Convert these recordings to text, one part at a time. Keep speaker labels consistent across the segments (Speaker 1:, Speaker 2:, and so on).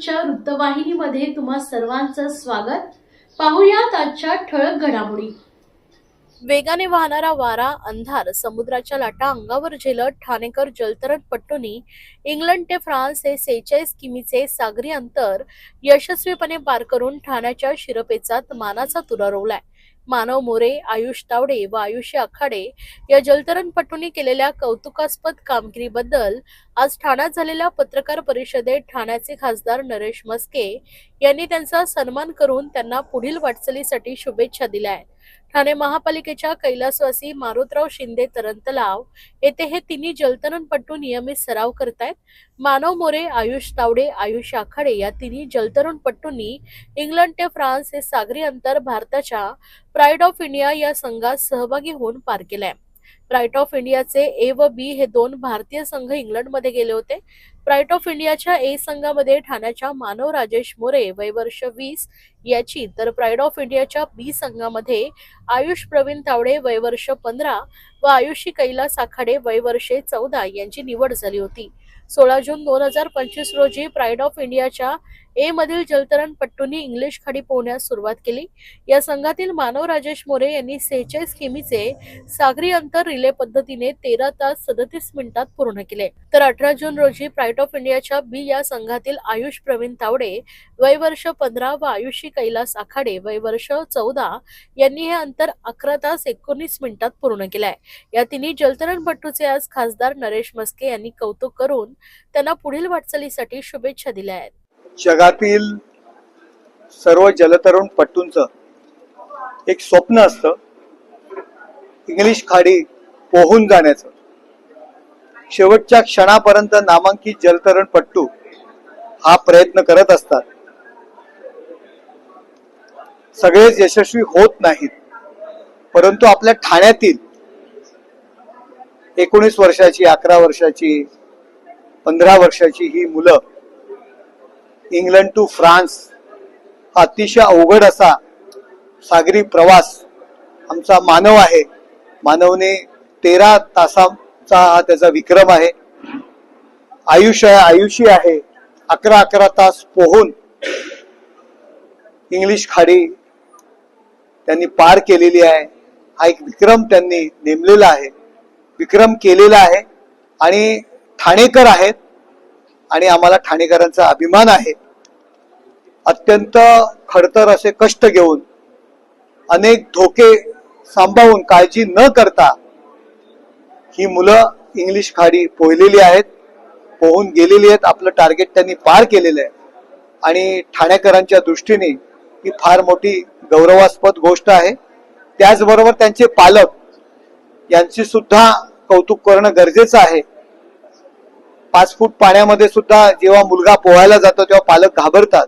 Speaker 1: न्यूजच्या वृत्तवाहिनीमध्ये तुम्हा सर्वांचं स्वागत. पाहुयात आजच्या ठळक घडामोडी.
Speaker 2: वेगाने वाहणारा वारा अंधार समुद्राच्या लाटा अंगावर झेलत ठाणेकर जलतरण पट्टूनी इंग्लंड ते फ्रान्स हे सेहेचाळीस किमीचे सागरी अंतर यशस्वीपणे पार करून ठाण्याच्या शिरपेचात मानाचा तुरा रोवलाय. मानव मोरे आयुष तावडे व आयुष्य आखाडे या जलतरणपटूंनी केलेल्या कौतुकास्पद कामगिरीबद्दल आज ठाण्यात झालेल्या पत्रकार परिषदेत ठाण्याचे खासदार नरेश मस्के यांनी त्यांचा सन्मान करून त्यांना पुढील वाटचालीसाठी शुभेच्छा दिल्या आहेत. ठाणे महापालिकेच्या कैलासवासी मारुतराव शिंदे तरण तलाव येथे हे तिन्ही जलतरणपटू नियमित सराव करतायत. मानव मोरे आयुष तावडे आयुष आखाडे या तिन्ही जलतरणपटूंनी इंग्लंड ते फ्रान्स हे सागरी अंतर भारताच्या प्राईड ऑफ इंडिया या संघात सहभागी होऊन पार केलंय. प्राईट ऑफ इंडियाचे ए व बी हे दोन भारतीय संघ इंग्लंडमध्ये गेले होते. प्राईट ऑफ इंडियाच्या ए संघामध्ये ठाण्याच्या मानव राजेश मोरे वय वर्ष वीस याची. तर प्राईड ऑफ इंडियाच्या बी संघामध्ये आयुष प्रवीण तावडे वय वर्ष पंधरा व आयुषी कैलास आखाडे वयवर्षे चौदा यांची निवड झाली होती. सोळा जून दोन हजार पंचवीस रोजी प्राईड ऑफ इंडियाच्या ए मधील जलतरण पट्टूंनी इंग्लिश खाडी पोहण्यास सुरुवात केली. या संघातील मानव राजेश मोरे यांनी सेहेचाळीस किमीचे सागरी अंतर रिले पद्धतीने तेरा तास सदतीस मिनिटात पूर्ण केले. तर अठरा जून रोजी प्राईड ऑफ इंडियाच्या बी या संघातील आयुष प्रवीण तावडे वय वर्ष पंधरा व आयुषी कैलास आखाडे वयवर्ष चौदा यांनी हे अंतर अकरा तास एकोणीस मिनिटात पूर्ण केलंय. या तिन्ही जलतरणपट्टूचे आज खासदार नरेश मस्के यांनी कौतुक करून त्यांना पुढील वाटचालीसाठी शुभेच्छा दिल्या आहेत.
Speaker 3: जगातील सर्व जलतरुण पट्टूंचं एक स्वप्न असतं इंग्लिश खाडी पोहून जाण्याचं. शेवटच्या क्षणापर्यंत नामांकित जलतरणपट्टू हा प्रयत्न करत असतात. सगळेच यशस्वी होत नाहीत परंतु आपल्या ठाण्यातील एकोणीस वर्षाची अकरा वर्षाची पंधरा वर्षाची ही मुलं इंग्लंड टू फ्रान्स हा अतिशय अवघड असा सागरी प्रवास आमचा मानव आहे. मानवने तेरा तासांचा हा त्याचा विक्रम आहे. आयुष्य आहे आयुषी आहे. अकरा अकरा तास पोहून इंग्लिश खाडी त्यांनी पार केलेली आहे. हा एक विक्रम त्यांनी नेमलेला आहे. विक्रम केलेला आहे आणि ठाणेकर आहेत आणि आम्हाला ठाणेकरांचा अभिमान आहे. अत्यंत खडतर असे कष्ट घेऊन अनेक धोके सांभाळून काळजी न करता ही मुलं इंग्लिश खाडी पोहलेली आहेत पोहून गेलेली आहेत. आपलं टार्गेट त्यांनी पार केलेलं आहे. आणि ठाणेकरांच्या दृष्टीने ही फार मोठी गौरवास्पद गोष्ट आहे. त्याचबरोबर त्यांचे पालक यांची सुद्धा कौतुक करणं गरजेचं आहे. पाच फूट पाण्यामध्ये सुद्धा जेव्हा मुलगा पोहायला जातो तेव्हा पालक घाबरतात.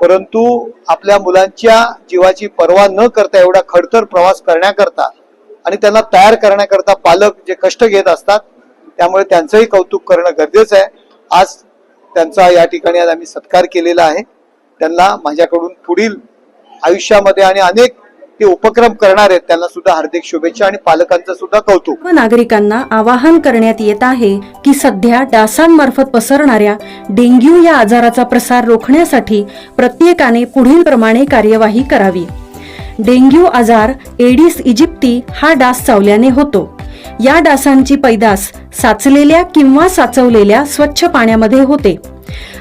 Speaker 3: परंतु आपल्या मुलांच्या जीवाची पर्वा न करता एवढा खडतर प्रवास करण्याकरता आणि त्यांना तयार करण्याकरता पालक जे कष्ट घेत असतात त्यामुळे त्यांचंही कौतुक करणं गरजेचं आहे. आज त्यांचा या ठिकाणी आज आम्ही सत्कार केलेला आहे. त्यांना माझ्याकडून पुढील आयुष्यामध्ये आणि अनेक ते उपक्रम करणार आहेत. त्यांना सुद्धा हार्दिक शुभेच्छा आणि पालकांचं सुद्धा कौतुक.
Speaker 4: नागरिकांना आवाहन करण्यात येत आहे की सध्या डासांमार्फत पसरणाऱ्या डेंग्यू या आजाराचा प्रसार रोखण्यासाठी प्रत्येकाने पुढील प्रमाणे कार्यवाही करावी. डेंग्यू आजार एडिस इजिप्ती हा डास चावल्याने होतो. या डासांची पैदास साचलेल्या किंवा साचवलेल्या स्वच्छ पाण्यामध्ये होते.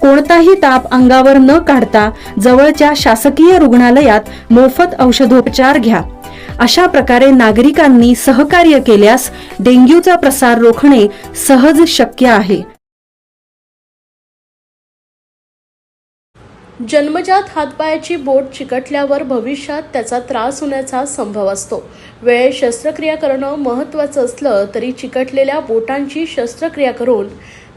Speaker 4: कोणताही ताप अंगावर न काढता जवळच्या शासकीय रुग्णालयात मोफत औषधोपचार घ्या. अशा प्रकारे नागरिकांनी सहकार्य केल्यास डेंग्यूचा प्रसार रोखणे सहज शक्य आहे.
Speaker 2: जन्मजात हातपायाची बोट चिकटल्यावर भविष्यात त्याचा त्रास होण्याचा संभव असतो. वेळेत शस्त्रक्रिया करणं महत्त्वाचं असलं तरी चिकटलेल्या बोटांची शस्त्रक्रिया करून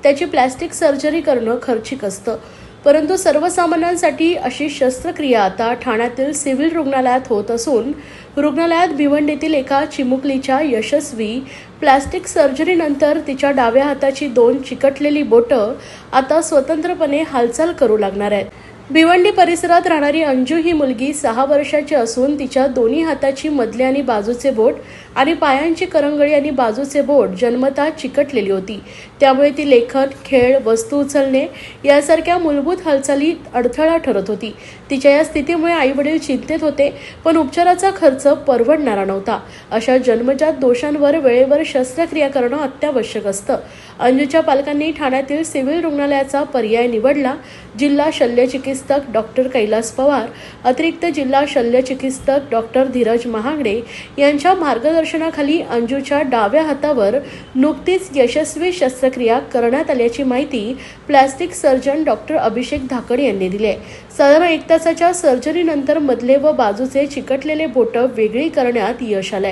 Speaker 2: त्याची प्लॅस्टिक सर्जरी करणं खर्चिक असतं. परंतु सर्वसामान्यांसाठी अशी शस्त्रक्रिया आता ठाण्यातील सिव्हिल रुग्णालयात होत असून रुग्णालयात भिवंडीतील एका चिमुकलीच्या यशस्वी प्लॅस्टिक सर्जरीनंतर तिच्या डाव्या हाताची दोन चिकटलेली बोटं आता स्वतंत्रपणे हालचाल करू लागणार आहेत. भिवंडी परिसरात राहणारी अंजू ही मुलगी सहा वर्षाची असून तिच्या दोन्ही हाताची मधले आणि बाजूचे बोट आणि पायांची करंगळी आणि बाजूचे बोट जन्मतः चिकटलेली होती. त्यामुळे ती लेखन खेळ वस्तू उचलणे यासारख्या मूलभूत हालचालीत अडथळा ठरत होती. तिच्या या स्थितीमुळे आईवडील चिंतेत होते पण उपचाराचा खर्च परवडणारा नव्हता. अशा जन्मजात दोषांवर वेळेवर शस्त्रक्रिया करणं अत्यावश्यक असतं. अंजूच्या पालकांनी ठाण्यातील सिव्हिल रुग्णालयाचा पर्याय निवडला. जिल्हा शल्यचिकित्सक डॉक्टर कैलास पवार अतिरिक्त जिल्हा शल्यचिकित्सक डॉक्टर धीरज महागडे यांच्या मार्गदर्शनाखाली अंजूच्या डाव्या हातावर नुकतीच यशस्वी शस्त्रक्रिया करण्यात आल्याची माहिती plastic surgeon doctor Abhishek Dhakad यांनी दिली. आहे साधारण एक तासाच्या सर्जरीनंतर मधले व बाजूचे चिकटलेले बोटं वेगळी करण्यात यश आलंय.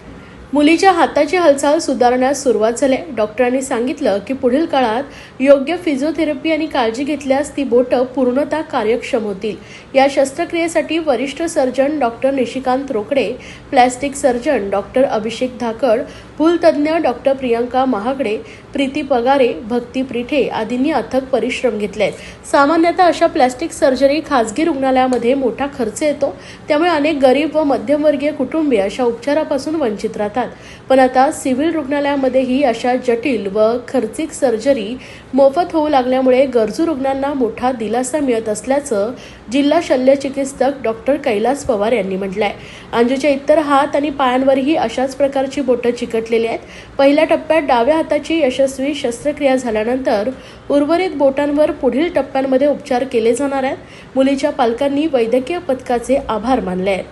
Speaker 2: मुलीच्या हाताची हालचाल सुधारण्यास सुरुवात झाली. डॉक्टरांनी सांगितलं की पुढील काळात योग्य फिजिओथेरपी आणि काळजी घेतल्यास ती बोटं पूर्णतः कार्यक्षम होतील. या शस्त्रक्रियेसाठी वरिष्ठ surgeon doctor Nishikant Rokade plastic surgeon doctor Abhishek Dhakad भूलतज्ज्ञ doctor Priyanka Mahagade Preeti Pagare भक्ती प्रिठे आदींनी अथक परिश्रम घेतले आहेत सामान्यतः अशा प्लॅस्टिक सर्जरी खासगी रुग्णालयामध्ये मोठा खर्च येतो. त्यामुळे अनेक गरीब व मध्यमवर्गीय कुटुंबीय अशा उपचारापासून वंचित राहतात. पण आता सिव्हिल रुग्णालयामध्येही अशा जटिल व खर्चिक सर्जरी मोफत होऊ लागल्यामुळे गरजू रुग्णांना मोठा दिलासा मिळत असल्याचं जिल्हा शल्यचिकित्सक डॉक्टर कैलास पवार यांनी म्हटलं आहे अंजूच्या इतर हात आणि पायांवरही अशाच प्रकारची बोटं चिकटलेली आहेत. पहिल्या टप्प्यात डाव्या हाताची यशस्वी शस्त्रक्रिया झाल्यानंतर उर्वरित बोटांवर पुढील टप्प्यांमध्ये उपचार केले जाणार आहेत. मुलीच्या पालकांनी वैद्यकीय पथकाचे आभार मानले आहेत.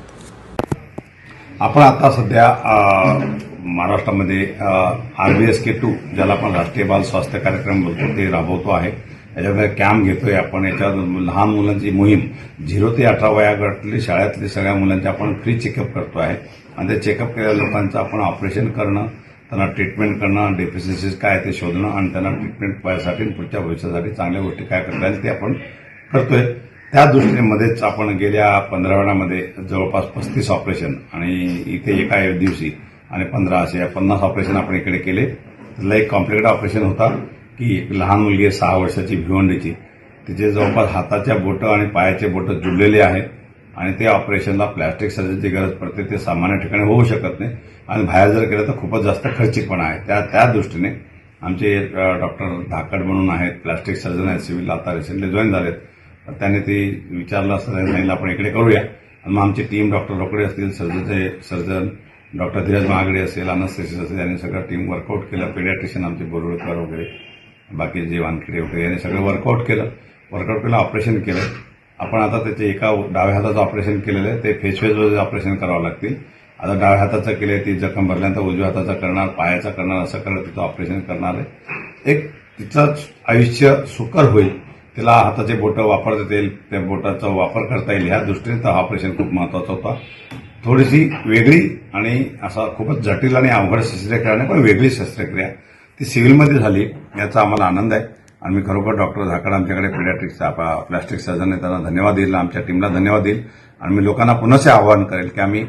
Speaker 5: आपण आता सध्या महाराष्ट्रामध्ये R B S K two ज्याला आपण राष्ट्रीय बाल स्वास्थ्य कार्यक्रम बोलतो ते राबवतो आहे. याच्यामध्ये कॅम्प घेतोय आपण याच्यात लहान मुलांची मोहीम झिरो ते अठरा वयागटातली शाळेतली सगळ्या मुलांचे आपण फ्री चेकअप करतो आहे आणि ते चेकअप केलेल्या लोकांचं आपण ऑपरेशन करणं त्यांना ट्रीटमेंट करणं डेफिशियन्सीज काय ते शोधणं आणि त्यांना ट्रीटमेंट पाहायसाठी आणि पुढच्या भविष्यासाठी चांगल्या गोष्टी काय करता येईल ते आपण करतोय. त्या दृष्टीनेमध्येच आपण गेल्या पंधरावड्यामध्ये जवळपास पस्तीस ऑपरेशन आणि इथे एका दिवशी आणि पंधरा असे पन्नास ऑपरेशन आपण इकडे केले. त्यातला एक कॉम्प्लिकेट ऑपरेशन होता की एक लहान मुलगी आहे सहा वर्षाची भिवंडीची. तिचे जवळपास हाताच्या बोटं आणि पायाचे बोटं जुळलेले आहेत. आणि ते ऑपरेशनला प्लॅस्टिक सर्जरीची गरज पडते ते सामान्य ठिकाणी होऊ शकत नाही. आणि बाहेर जर केलं तर खूपच जास्त खर्चिकपणा आहे. त्या त्या दृष्टीने आमचे डॉक्टर धाकड म्हणून आहेत प्लॅस्टिक सर्जन आहेत सिव्हिल आता रिसेंटली जॉईन झालेत. तर त्यांनी ते विचारलं असं त्यांनी सांगितलं आपण इकडे करूया. आणि मग आमची टीम डॉक्टर रोकडे असतील सर्जनचे सर्जन डॉक्टर धीरज महागडे असेल अनस्थेसिस असेल यांनी सगळं टीम वर्कआउट केलं. पेडियाट्रिशियन आमचे बोरवडकर वगैरे बाकी जे वानखेडे वगैरे यांनी सगळं वर्कआउट केलं. वर्कआउट केलं ऑपरेशन केलं. आपण आता त्याचे एका डाव्या हाताचं ऑपरेशन केलेलं आहे. ते फेसफेसवर ऑपरेशन करावं लागतील. आता डाव्या हाताचं केलंय ती जखम भरल्यानंतर उजव्या हाताचा करणार पायाचा करणार असं करणार तिचं ऑपरेशन करणार आहे. एक तिचं आयुष्य सुकर होईल. तिला हाताचे बोटं वापरता येईल त्या बोटाचा वापर करता येईल. ह्या दृष्टीने तर हा ऑपरेशन खूप महत्त्वाचा होता. थोडीशी वेगळी आणि असा खूपच जटिल आणि अवघड शस्त्रक्रिया नाही पण वेगळी शस्त्रक्रिया. ती सिव्हिलमध्ये झाली याचा आम्हाला आनंद आहे. आणि मी खरोखर डॉक्टर झाकड आमच्याकडे पिडॅट्रिक्सचा प्लास्टिक सर्जन आहे त्यांना धन्यवाद देईल आमच्या टीमला धन्यवाद देईल. आणि मी लोकांना पुन्हा आवाहन करेल की आम्ही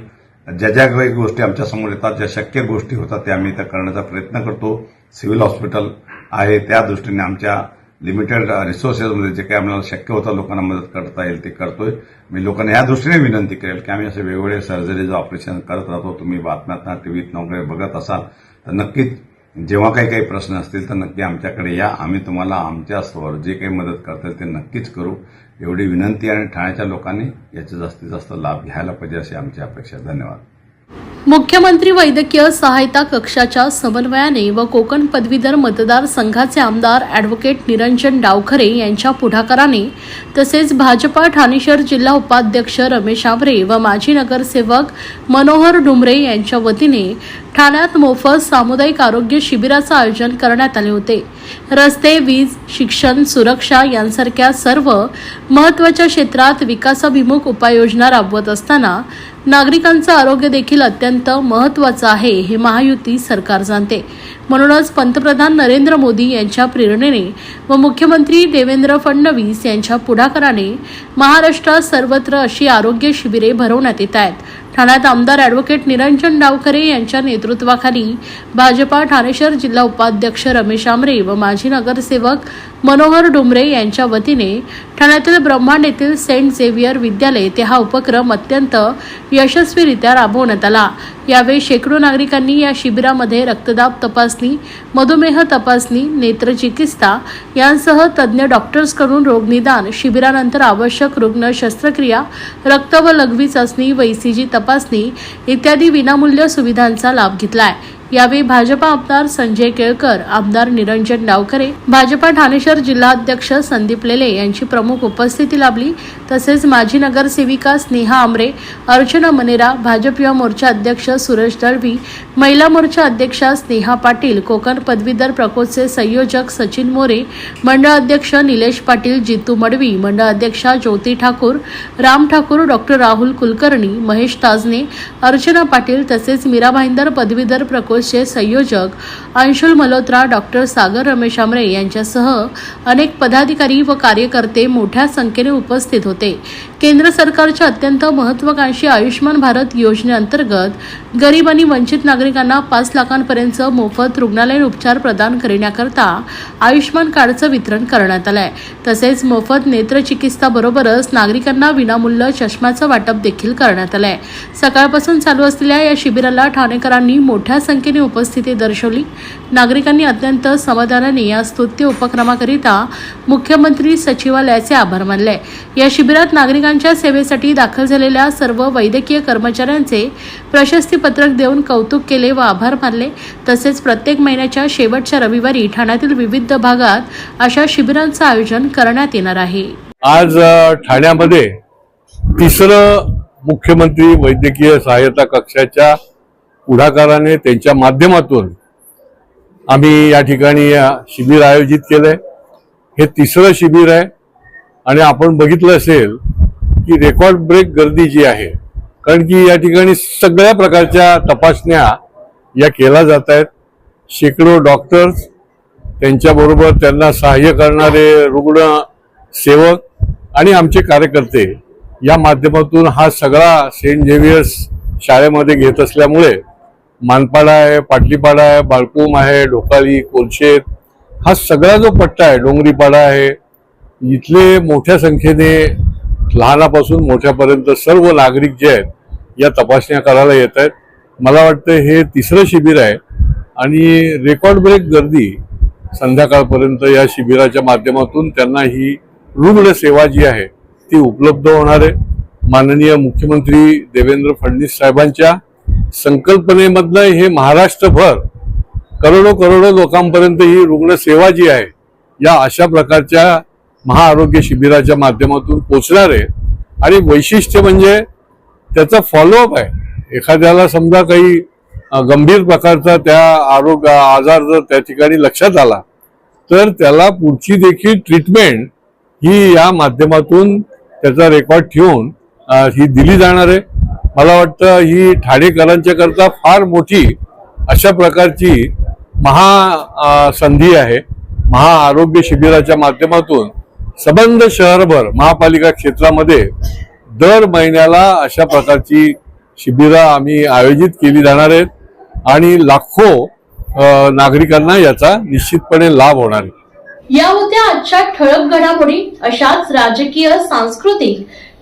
Speaker 5: ज्या ज्या काही गोष्टी आमच्यासमोर येतात ज्या शक्य गोष्टी होतात त्या आम्ही त्या करण्याचा प्रयत्न करतो. सिव्हिल हॉस्पिटल आहे त्या दृष्टीने आमच्या लिमिटेड रिसोर्सेसमध्ये जे काही आम्हाला शक्य होतं लोकांना मदत करता येईल ते करतोय. मी लोकांना या दृष्टीने विनंती करेल की आम्ही असे वेगवेगळे सर्जरीचं ऑपरेशन करत राहतो. तुम्ही बातम्यात टीव्हीत वगैरे बघत असाल तर नक्कीच जेव्हा काही काही प्रश्न असतील तर नक्की आमच्याकडे या. आम्ही तुम्हाला आमच्या स्तरावर जे काही मदत करता येईल ते नक्कीच करू. एवढी विनंती आणि ठाण्याच्या लोकांनी याचा जास्तीत जास्त लाभ घ्यायला पाहिजे अशी आमची अपेक्षा धन्यवाद.
Speaker 2: मुख्यमंत्री वैद्यकीय सहायता कक्षाच्या समन्वयाने व कोकण पदवीधर मतदारसंघाचे आमदार ॲडव्होकेट निरंजन डावखरे यांच्या पुढाकाराने तसेच भाजपा ठाणे शहर जिल्हा उपाध्यक्ष रमेश आवरे व माजी नगरसेवक मनोहर डुमरे यांच्या वतीने ठाण्यात मोफत सामुदायिक आरोग्य शिबिराचं आयोजन करण्यात आले होते. रस्ते वीज शिक्षण सुरक्षा यांसारख्या सर्व महत्त्वाच्या क्षेत्रात विकासाभिमुख उपाययोजना राबवत असताना नागरिकांचं आरोग्य देखील अत्यंत महत्त्वाचं आहे हे महायुती सरकार जाणते. म्हणूनच पंतप्रधान नरेंद्र मोदी यांच्या प्रेरणेने व मुख्यमंत्री देवेंद्र फडणवीस यांच्या पुढाकाराने महाराष्ट्रात सर्वत्र अशी आरोग्य शिबिरे भरवण्यात येत आहेत. ठाण्यात आमदार ॲडव्होकेट निरंजन डावखरे यांच्या नेतृत्वाखाली भाजपा ठाणे शहर जिल्हा उपाध्यक्ष रमेश आमरे व माजी नगरसेवक मनोहर डुमरे यांच्या वतीने ठाण्यातील ब्रह्मांड येथील सेंट झेवियर विद्यालय ते हा उपक्रम अत्यंत यशस्वीरित्या राबवण्यात आला. यावेळी शेकडो नागरिकांनी या शिबिरामध्ये रक्तदाब तपासणी मधुमेह तपासणी नेत्रचिकित्सा यांसह तज्ज्ञ डॉक्टर्सकडून रोगनिदान शिबिरानंतर आवश्यक रुग्ण शस्त्रक्रिया रक्त व लघवी चाचणी व ईसीजी तपासणी इत्यादी विनामूल्य सुविधांचा लाभ घेतला आहे यावेळी भाजपा आमदार संजय केळकर आमदार निरंजन डावकरे भाजपा ठाणे शहर जिल्हाध्यक्ष संदीप लेले यांची प्रमुख उपस्थिती लाभली. तसेच माजी नगरसेविका स्नेहा आमरे अर्चना मनेरा भाजप युवा मोर्चा अध्यक्ष सुरेश दळवी महिला मोर्चा अध्यक्षा स्नेहा पाटील कोकण पदवीधर प्रकोष्ठचे संयोजक सचिन मोरे मंडळ अध्यक्ष निलेश पाटील जितू मडवी मंडळ अध्यक्षा ज्योती ठाकूर राम ठाकूर डॉक्टर राहुल कुलकर्णी महेश ताजने अर्चना पाटील तसेच मीरा भाईंदर पदवीधर प्रकोष्ठचे संयोजक अंशुल मल्होत्रा डॉक्टर सागर रमेश आमरे यांच्यासह अनेक पदाधिकारी व कार्यकर्ते मोठ्या संख्येने उपस्थित होते. केंद्र सरकारच्या अत्यंत महत्वाकांक्षी आयुष्यमान भारत योजनेअंतर्गत गरीब आणि वंचित नागरिकांना पाच लाखांपर्यंत मोफत रुग्णालयीन उपचार प्रदान करण्याकरता आयुष्यमान कार्डचं वितरण करण्यात आलंय. तसेच मोफत नेत्रचिकित्साबरोबरच नागरिकांना विनामूल्य चष्म्याचं वाटप देखील करण्यात आलंय. सकाळपासून चालू असलेल्या या शिबिराला ठाणेकरांनी मोठ्या संख्येने उपस्थिती दर्शवली. नागरिकांनी अत्यंत समाधानाने या स्तुत्य उपक्रमाकरिता मुख्यमंत्री सचिवालयाचे आभार मानले. या शिबिरात नागरिकांच्या सेवेसाठी दाखल झालेल्या सर्व वैद्यकीय कर्मचाऱ्यांचे प्रशस्तीपत्रक देऊन कौतुक केले व आभार मानले. तसेच प्रत्येक महिन्याच्या शेवटच्या रविवारी ठाण्यातील विविध भागात अशा शिबिरांचं आयोजन करण्यात येणार आहे.
Speaker 6: आज ठाण्यामध्ये तिसरं मुख्यमंत्री वैद्यकीय सहायता कक्षाच्या पुढाकाराने त्यांच्या माध्यमातून आम्ही या ठिकाणी शिबिर आयोजित केलंय. हे तिसरं शिबिर आहे. आणि आपण बघितलं असेल की रेकॉर्ड ब्रेक गर्दी जी आहे कारण की या ठिकाणी सगळ्या प्रकारच्या तपासण्या या केल्या जात आहेत शेकडो डॉक्टर्स त्यांच्याबरोबर त्यांना सहाय्य करणारे रुग्ण सेवक आणि आमचे कार्यकर्ते या माध्यमातून हा सगळा सेंट झेवियर्स शाळेमध्ये घेत असल्यामुळे मानपाडा आहे पाटलीपाडा आहे बाळकुम आहे ढोकाळी कोलशेत हा सगळा जो पट्टा आहे डोंगरीपाडा आहे इथले मोठ्या संख्येने लहानापासून मोठ्यापर्यंत सर्व नागरिक जे आहेत या तपासण्या करायला येत आहेत. मला वाटतं हे तिसरं शिबिर आहे आणि रेकॉर्ड ब्रेक गर्दी संध्याकाळपर्यंत या शिबिराच्या माध्यमातून त्यांना ही रुग्ण सेवा जी आहे ती उपलब्ध होणार आहे. माननीय मुख्यमंत्री देवेंद्र फडणवीस साहेबांच्या संकल्पनेमधनं हे महाराष्ट्रभर करोडो करोडो लोकांपर्यंत ही रुग्ण सेवा जी आहे या अशा प्रकारच्या महाआरोग्य शिबिराच्या माध्यमातून पोचणार आहे. आणि वैशिष्ट्य म्हणजे त्याचा फॉलोअप आहे. एखाद्याला समजा काही गंभीर प्रकारचा त्या आरोग्य आजार जर त्या ठिकाणी लक्षात आला तर त्याला पुढची देखील ट्रीटमेंट ही या माध्यमातून त्याचा रेकॉर्ड ठेवून ही दिली जाणार आहे. मला वाटतं ही ठाणेकरांच्या करता फार मोठी अशा प्रकारची महा संधी आहे. महाआरोग्य शिबिराच्या माध्यमातून सबंध शहरभर महापालिका क्षेत्रामध्ये दर महिन्याला अशा प्रकारची शिबिरं आम्ही आयोजित केली जाणार आहेत आणि लाखो नागरिकांना याचा निश्चितपणे लाभ होणार आहे.
Speaker 1: या होत्या आजच्या ठळक घडामोडी अशाच राजकीय सांस्कृतिक